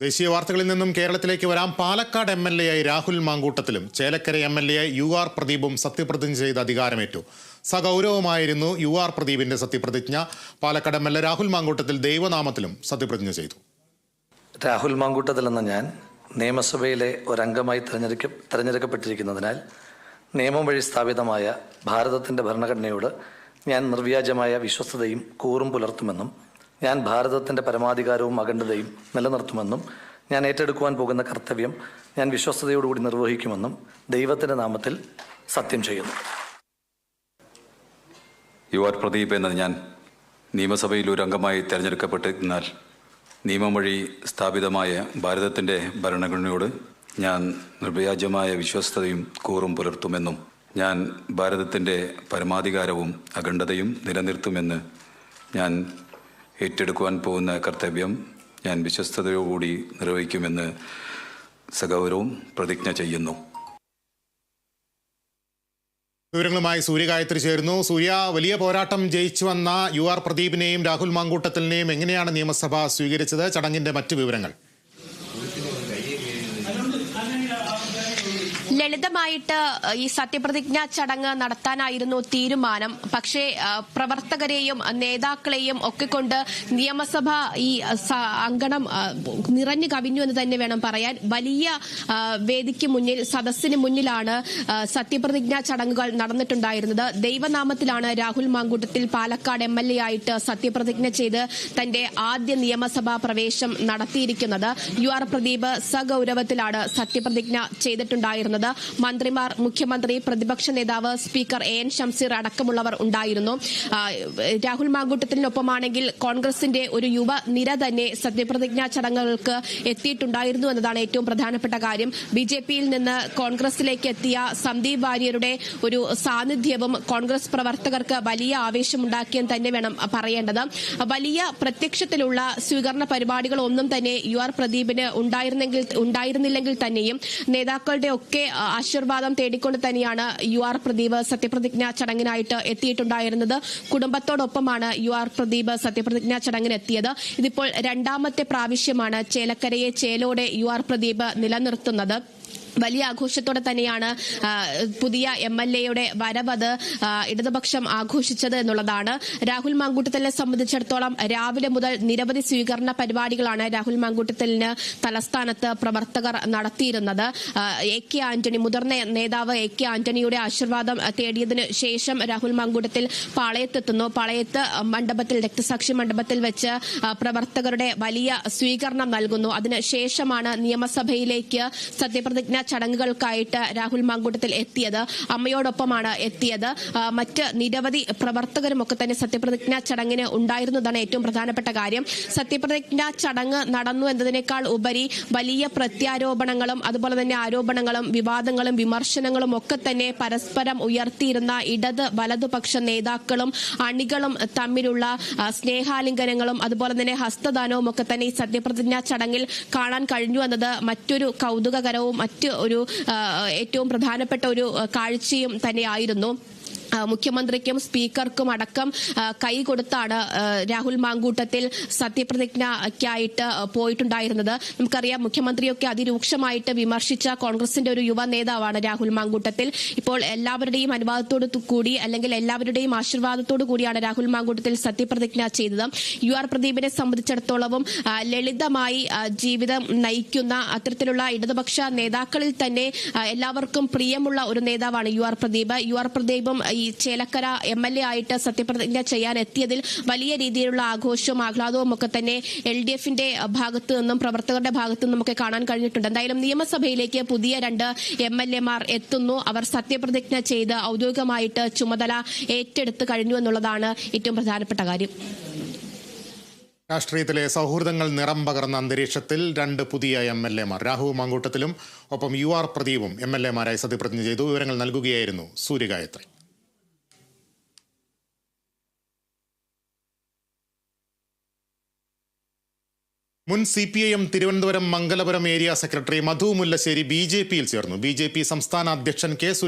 ദേശീയ വാർത്തകളിൽ നിന്നും കേരളത്തിലേക്ക് വരാം. പാലക്കാട് എം എൽ എ ആയി രാഹുൽ മാങ്കൂട്ടത്തിലും ചേലക്കര എം എൽ എ ആയി യു ആർ പ്രദീപും സത്യപ്രതിജ്ഞ ചെയ്ത് അധികാരമേറ്റു. സഗൗരവമായിരുന്നു യു ആർ പ്രദീപിന്റെ സത്യപ്രതിജ്ഞ. Palakkad M L A Rahul Mamkootathil ദൈവനാമത്തിലും സത്യപ്രതിജ്ഞ ചെയ്തു. രാഹുൽ മാങ്കൂട്ടത്തിൽ എന്ന ഞാൻ നിയമസഭയിലെ ഒരംഗമായി തിരഞ്ഞെടുക്ക തിരഞ്ഞെടുക്കപ്പെട്ടിരിക്കുന്നതിനാൽ നിയമം വഴി സ്ഥാപിതമായ ഭാരതത്തിന്റെ ഭരണഘടനയോട് ഞാൻ നിർവ്യാജമായ വിശ്വസ്തതയും കൂറും പുലർത്തുമെന്നും ഞാൻ ഭാരതത്തിന്റെ പരമാധികാരവും അഖണ്ഡതയും നിലനിർത്തുമെന്നും ഞാൻ ഏറ്റെടുക്കുവാൻ പോകുന്ന കർത്തവ്യം ഞാൻ വിശ്വസ്തയോടുകൂടി നിർവഹിക്കുമെന്നും ദൈവത്തിന്റെ നാമത്തിൽ സത്യം ചെയ്യുന്നു. യു ആർ പ്രദീപ് എന്ന ഞാൻ നിയമസഭയിൽ ഒരു അംഗമായി തിരഞ്ഞെടുക്കപ്പെട്ടിരുന്നാൽ നിയമം വഴി സ്ഥാപിതമായ ഭാരതത്തിന്റെ ഭരണഘടനയോട് ഞാൻ നിർവ്യാജമായ വിശ്വസ്തയും കൂറും പുലർത്തുമെന്നും ഞാൻ ഭാരതത്തിന്റെ പരമാധികാരവും അഖണ്ഡതയും നിലനിർത്തുമെന്ന് ഞാൻ ഏറ്റെടുക്കുവാൻ പോകുന്ന കർത്തവ്യം ഞാൻ വിശ്വസ്തയോടുകൂടി നിർവഹിക്കുമെന്ന് സഗൗരവും പ്രതിജ്ഞ ചെയ്യുന്നു. വിവരങ്ങളുമായി സൂര്യഗായത്രി ചേരുന്നു. സൂര്യ വലിയ പോരാട്ടം ജയിച്ചു വന്ന യു ആർ പ്രദീപിനെയും രാഹുൽ മാങ്കൂട്ടത്തിനെയും എങ്ങനെയാണ് നിയമസഭ സ്വീകരിച്ചത്? ചടങ്ങിന്റെ മറ്റു വിവരങ്ങൾ. ലളിതമായിട്ട് ഈ സത്യപ്രതിജ്ഞാ ചടങ്ങ് നടത്താനായിരുന്നു തീരുമാനം. പക്ഷേ പ്രവർത്തകരെയും നേതാക്കളെയും ഒക്കെ കൊണ്ട് നിയമസഭ ഈ അങ്കണം നിറഞ്ഞു കവിഞ്ഞു എന്ന് തന്നെ വേണം പറയാൻ. വലിയ വേദിക്ക് മുന്നിൽ സദസ്സിന് മുന്നിലാണ് സത്യപ്രതിജ്ഞാ ചടങ്ങുകൾ നടന്നിട്ടുണ്ടായിരുന്നത്. ദൈവനാമത്തിലാണ് Rahul Mamkootathil Palakkad M L A ആയിട്ട് സത്യപ്രതിജ്ഞ ചെയ്ത് തന്റെ ആദ്യ നിയമസഭാ പ്രവേശം നടത്തിയിരിക്കുന്നത്. യു ആർ പ്രദീപ് സഗൌരവത്തിലാണ് സത്യപ്രതിജ്ഞ ചെയ്തിട്ടുണ്ടായിരുന്നത്. മന്ത്രിമാർ മുഖ്യമന്ത്രി പ്രതിപക്ഷ നേതാവ് സ്പീക്കർ എ എൻ ഷംസീർ അടക്കമുള്ളവർ ഉണ്ടായിരുന്നു. രാഹുൽ മാങ്കൂട്ടത്തിനൊപ്പമാണെങ്കിൽ കോൺഗ്രസിന്റെ ഒരു യുവ നിര തന്നെ സത്യപ്രതിജ്ഞാ ചടങ്ങുകൾക്ക് എത്തിയിട്ടുണ്ടായിരുന്നു എന്നതാണ് ഏറ്റവും പ്രധാനപ്പെട്ട കാര്യം. ബി ജെ പിയിൽ നിന്ന് കോൺഗ്രസിലേക്ക് എത്തിയ സന്ദീപ് വാര്യരുടെ ഒരു സാന്നിധ്യവും കോൺഗ്രസ് പ്രവർത്തകർക്ക് വലിയ ആവേശമുണ്ടാക്കിയെന്ന് തന്നെ വേണം പറയേണ്ടത്. വലിയ പ്രത്യക്ഷത്തിലുള്ള സ്വീകരണ പരിപാടികളൊന്നും തന്നെ യു ആർ പ്രദീപിന് ഉണ്ടായിരുന്നെങ്കിൽ ഉണ്ടായിരുന്നില്ലെങ്കിൽ തന്നെയും നേതാക്കളുടെ ഒക്കെ ആശീർവാദം തേടിക്കൊണ്ട് തന്നെയാണ് യു ആർ പ്രദീപ് സത്യപ്രതിജ്ഞ ചടങ്ങിനായിട്ട് എത്തിയിട്ടുണ്ടായിരുന്നത്. കുടുംബത്തോടൊപ്പമാണ് യു ആർ പ്രദീപ് സത്യപ്രതിജ്ഞ ചടങ്ങിന് എത്തിയത് ഇതിപ്പോൾ രണ്ടാമത്തെ പ്രാവശ്യമാണ് ചേലക്കരയെ ചേലോടെ യു ആർ പ്രദീപ് നിലനിർത്തുന്നത്. വലിയ ആഘോഷത്തോടെ തന്നെയാണ് പുതിയ എം എൽ എയുടെ വരവത് ഇടതുപക്ഷം ആഘോഷിച്ചത് എന്നുള്ളതാണ്. രാഹുൽ മാങ്കൂട്ടത്തലിനെ സംബന്ധിച്ചിടത്തോളം രാവിലെ മുതൽ നിരവധി സ്വീകരണ പരിപാടികളാണ് രാഹുൽ മാങ്കൂട്ടത്തലിന് തലസ്ഥാനത്ത് പ്രവർത്തകർ നടത്തിയിരുന്നത്. എ കെ ആന്റണി മുതിർന്ന നേതാവ് എ കെ ആന്റണിയുടെ ആശീർവാദം തേടിയതിനു ശേഷം രാഹുൽ മാങ്കൂട്ടത്തിൽ പാളയത്തെത്തുന്നു. പാളയത്ത് മണ്ഡപത്തിൽ രക്തസാക്ഷി മണ്ഡപത്തിൽ വെച്ച് പ്രവർത്തകരുടെ വലിയ സ്വീകരണം നൽകുന്നു. അതിനുശേഷമാണ് നിയമസഭയിലേക്ക് സത്യപ്രതിജ്ഞ ചടങ്ങുകൾക്കായിട്ട് രാഹുൽ മാങ്കൂട്ടത്തിൽ എത്തിയത് അമ്മയോടൊപ്പമാണ് എത്തിയത്. മറ്റ് നിരവധി പ്രവർത്തകരും ഒക്കെ തന്നെ സത്യപ്രതിജ്ഞ ചടങ്ങിന് ഉണ്ടായിരുന്നതാണ് ഏറ്റവും പ്രധാനപ്പെട്ട കാര്യം. സത്യപ്രതിജ്ഞ ചടങ്ങ് നടന്നു എന്നതിനേക്കാൾ ഉപരി വലിയ പ്രത്യാരോപണങ്ങളും അതുപോലെ തന്നെ ആരോപണങ്ങളും വിവാദങ്ങളും വിമർശനങ്ങളും ഒക്കെ തന്നെ പരസ്പരം ഉയർത്തിയിരുന്ന ഇടത് വലതുപക്ഷ നേതാക്കളും അണികളും തമ്മിലുള്ള സ്നേഹാലിംഗനങ്ങളും അതുപോലെ തന്നെ ഹസ്തദാനവും ഒക്കെ തന്നെ ഈ സത്യപ്രതിജ്ഞ ചടങ്ങിൽ കാണാൻ കഴിഞ്ഞു എന്നത് മറ്റൊരു കൗതുകകരവും മറ്റ് ഒരു ഏറ്റവും പ്രധാനപ്പെട്ട ഒരു കാഴ്ചയും തന്നെയായിരുന്നു. മുഖ്യമന്ത്രിക്കും സ്പീക്കർക്കും അടക്കം കൈ കൊടുത്താണ് രാഹുൽ മാങ്കൂട്ടത്തിൽ സത്യപ്രതിജ്ഞയ്ക്കായിട്ട് പോയിട്ടുണ്ടായിരുന്നത്. നമുക്കറിയാം മുഖ്യമന്ത്രിയൊക്കെ അതിരൂക്ഷമായിട്ട് വിമർശിച്ച കോൺഗ്രസിന്റെ ഒരു യുവ നേതാവാണ് രാഹുൽ മാങ്കൂട്ടത്തിൽ. ഇപ്പോൾ എല്ലാവരുടെയും അനുവാദത്തോട് കൂടി അല്ലെങ്കിൽ എല്ലാവരുടെയും ആശീർവാദത്തോടു കൂടിയാണ് രാഹുൽ മാങ്കൂട്ടത്തിൽ സത്യപ്രതിജ്ഞ ചെയ്തത്. യു ആർ പ്രദീപിനെ സംബന്ധിച്ചിടത്തോളവും ലളിതമായി ജീവിതം നയിക്കുന്ന അത്തരത്തിലുള്ള ഇടതുപക്ഷ നേതാക്കളിൽ തന്നെ എല്ലാവർക്കും പ്രിയമുള്ള ഒരു നേതാവാണ് U R Pradeep. U R പ്രദീപും ഈ ചേലക്കര എം എൽ എ ആയിട്ട് സത്യപ്രതിജ്ഞ ചെയ്യാൻ എത്തിയതിൽ വലിയ രീതിയിലുള്ള ആഘോഷവും ആഹ്ലാദവും ഒക്കെ തന്നെ എൽ ഡി എഫിന്റെ ഭാഗത്തു നിന്നും പ്രവർത്തകരുടെ ഭാഗത്തു നിന്നും ഒക്കെ കാണാൻ കഴിഞ്ഞിട്ടുണ്ട്. എന്തായാലും നിയമസഭയിലേക്ക് പുതിയ രണ്ട് എം എൽ എത്തുന്നു. അവർ സത്യപ്രതിജ്ഞ ചെയ്ത് ഔദ്യോഗികമായിട്ട് ചുമതല ഏറ്റെടുത്ത് കഴിഞ്ഞു എന്നുള്ളതാണ് ഏറ്റവും പ്രധാനപ്പെട്ട കാര്യം. രാഷ്ട്രീയത്തിലെ സൗഹൃദങ്ങൾ നിറം പകർന്ന അന്തരീക്ഷത്തിൽ രണ്ട് പുതിയ എം എൽ എമാർ രാഹു മാങ്കൂട്ടത്തിലും ഒപ്പം യു ആർ പ്രദീപും എം എൽ എമാരായി സത്യപ്രതിജ്ഞ ചെയ്തു. വിവരങ്ങൾ നൽകുകയായിരുന്നു സൂര്യഗായത്രി. മുൻ C P I M Thiruvananthapuram Mangalapuram area secretary Madhu Mullassery B J പിയിൽ ചേർന്നു. ബി ജെ പി സംസ്ഥാന അധ്യക്ഷൻ കെ സുരേന്ദ്രൻ